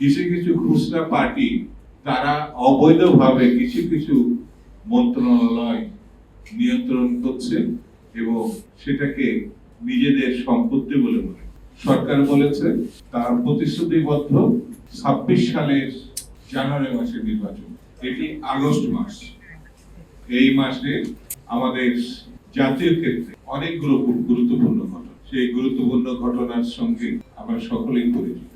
কিছু কিছু খুচরা পার্টি তারা অবৈধভাবে কিছু কিছু মন্ত্রণালয় নিয়ন্ত্রণ করছে এবং সেটাকে নিজেদের সম্পত্তি বলে মনে সরকার বলেছে তার প্রতিশ্রুতিবদ্ধ ছাব্বিশ সালের জানুয়ারি মাসে নির্বাচন। এটি আগস্ট মাস। এই মাসে আমাদের জাতীয় ক্ষেত্রে খুব গুরুত্বপূর্ণ ঘটনা। সেই গুরুত্বপূর্ণ ঘটনার সঙ্গে আমরা সকলেই পরিচিত।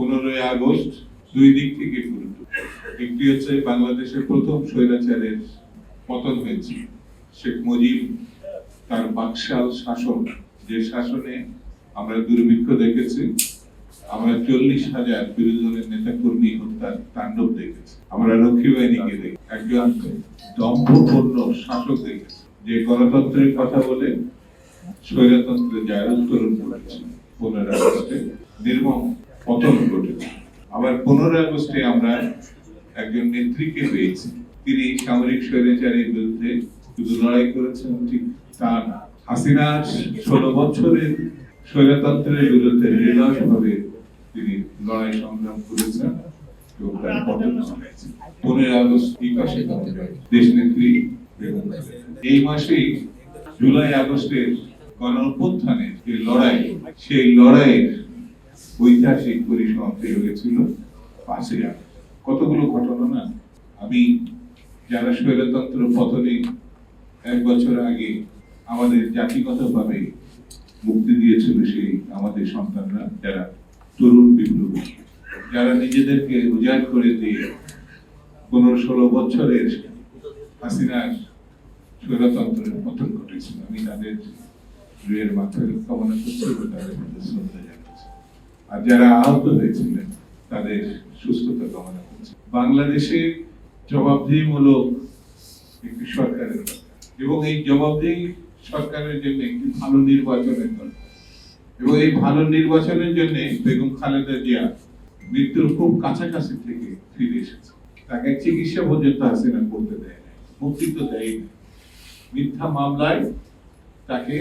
পনেরোই আগস্ট দুই দিক থেকে গুরুত্ব একটি হচ্ছে বাংলাদেশের প্রথম স্বৈরাচারের পতন হয়েছে। শেখ মুজিব তার বাকশাল শাসন, যে শাসনে আমরা দুর্ভিক্ষ দেখেছি, আমরা চল্লিশ হাজার বিরোধী দলের নেতা কর্মী হত্যার তাণ্ডব দেখেছি। আমরা রক্ষী বাহিনীকে দেখি একজন দম্ভপূর্ণ শাসক দেখেছি, যে গণতন্ত্রের কথা বলে স্বৈরতন্ত্রে যারা উত্তরণ করেছে। পনেরো আগস্টে নির্মম পতন আবার পনেরো আগস্টে আমরা একজন নেত্রীকে পেয়েছি। তিনি সামরিক স্বৈরাচারের বিরুদ্ধে শুধু লড়াই করেছেন ঠিক তা না হাসিনার ষোলো বছরের স্বৈরতন্ত্রের বিরুদ্ধে নির্দয়ভাবে তিনি লড়াই সংগ্রাম করেছেন এবং তার পতন ঘটেছে পনেরো আগস্ট এই দেশ নেত্রী এই মাসেই জুলাই আগস্টের গণ যে লড়াই, সেই লড়াইয়ের ঐতিহাসিক পরিসমাপ্তি হয়েছিল। আগস্ট কতগুলো ঘটনা না? আমি যারা স্বৈরতন্ত্র পতনে এক বছর আগে আমাদের জাতিগতভাবে মুক্তি দিয়েছিল সেই আমাদের সন্তানরা, যারা তরুণ বিপ্লবী, যারা নিজেদেরকে উজাড় করে দিয়ে পনেরো ষোলো বছরের হাসিনার স্বৈরতন্ত্রের পতন ঘটেছিল। আমি তাদের মাথায় কামনা করছি তাদের শ্রদ্ধা আর যারা আহত হয়েছিলেন তাদের সুস্থতা কামনা করছি। বাংলাদেশে জবাবদিহিমূলক একটি সরকারের এবং এই জবাবদিহি সরকারের জন্য একটি ভালো নির্বাচনের দরকার। এবং এই ভালো নির্বাচনের জন্য বেগম খালেদা জিয়া মৃত্যুর খুব কাছাকাছি থেকে ফিরে এসেছে। তাকে চিকিৎসা পর্যন্ত হাসিনা করতে দেয় না মুক্তি তো দেয়নি মিথ্যা মামলায় তাকে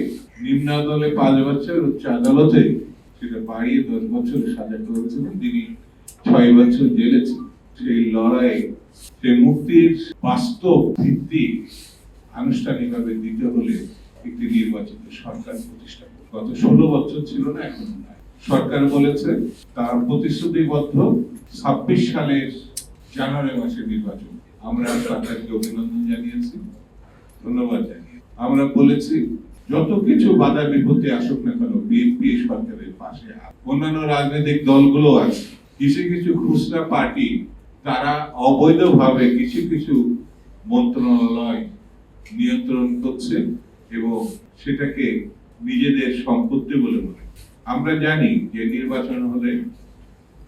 নিম্ন আদালতে পাঁচ বছর উচ্চ আদালতে সেটা বাড়িয়ে দশ বছর সাজা করেছিলেন। তিনি ছয় বছর জেলে সেই লড়াই সেই মুক্তির বাস্তব ভিত্তি আনুষ্ঠানিকভাবে দিতে হলে একটি নির্বাচিত সরকার প্রতিষ্ঠা গত ষোলো বছর ছিল না, এখন সরকার বলেছে, তার প্রতিশ্রুতিবদ্ধ ছাব্বিশ সালের জানুয়ারি মাসে নির্বাচন। আমরা সরকারকে অভিনন্দন জানিয়েছি, ধন্যবাদ জানিয়ে আমরা বলেছি, যত কিছু বাধা বিপত্তি আসুক না কেন, বিএনপি সরকারের পাশে অন্যান্য রাজনৈতিক দলগুলো আছে। কিছু কিছু খুচরা পার্টি তারা অবৈধভাবে কিছু কিছু মন্ত্রণালয় নিয়ন্ত্রণ করছে এবং সেটাকে নিজেদের সম্পত্তি বলে মনে আমরা জানি যে নির্বাচন হলে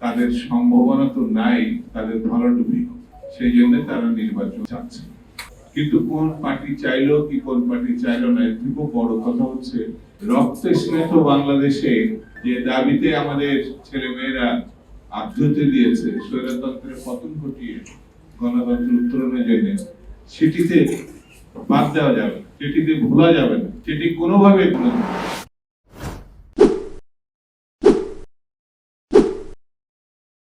তাদের সম্ভাবনা তো নাই, তাদের ভরাডুবি সেই জন্য তারা নির্বাচন চাচ্ছে। কিন্তু কোন পার্টি চাইলো কি কোন পার্টি চাইলো না এর থেকেও বড় কথা হচ্ছে রক্ত স্নেহ বাংলাদেশে যে দাবিতে আমাদের ছেলে মেয়েরা আত্মহত্যা দিয়েছে, স্বৈরতন্ত্রের পতন ঘটিয়ে গণতন্ত্র উত্তরণের জন্য সেটিতে বাদ দেওয়া যাবে, সেটিতে ভোলা যাবে না, সেটি কোনোভাবে।